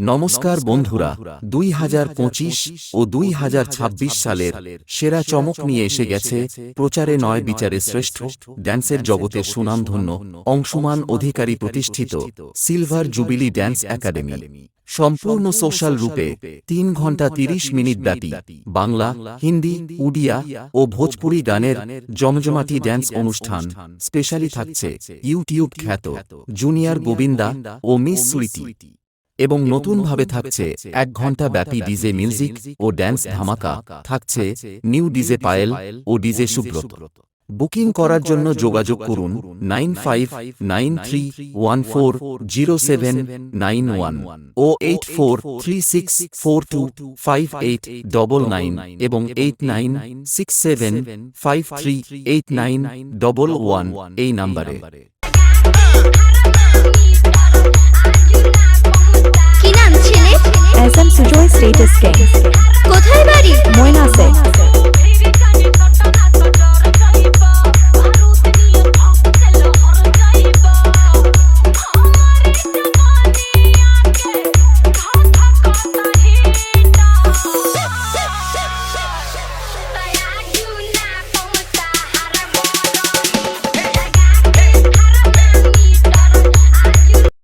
নমস্কার বন্ধুরা দুই হাজার পঁচিশ ও দুই হাজার ছাব্বিশ সালের সেরা চমক নিয়ে এসে গেছে প্রচারে নয় বিচারে শ্রেষ্ঠ ড্যান্সের জগতে সুনামধন্য অংশমান অধিকারী প্রতিষ্ঠিত সিলভার জুবিলি ড্যান্স একাডেমি সম্পূর্ণ সোশ্যাল রূপে তিন ঘণ্টা তিরিশ মিনিট ব্যাপী বাংলা হিন্দি উড়িয়া ও ভোজপুরি গানের জমজমাটি ড্যান্স অনুষ্ঠান স্পেশালি থাকছে ইউটিউব খ্যাত জুনিয়র গোবিন্দা ও মিস সুইটি এবং নতুনভাবে থাকছে এক ঘণ্টা ব্যাপী ডিজে মিউজিক ও ড্যান্স ধামাকা থাকছে নিউ ডিজে পায়েল ও ডিজে সুব্রত। বুকিং করার জন্য যোগাযোগ করুন nine five nine three one four zero seven nine one o eight four three six four two five eight double nine এবং eight nine six seven five three eight nine double one এই নাম্বারে। Sam Sujoy Status game.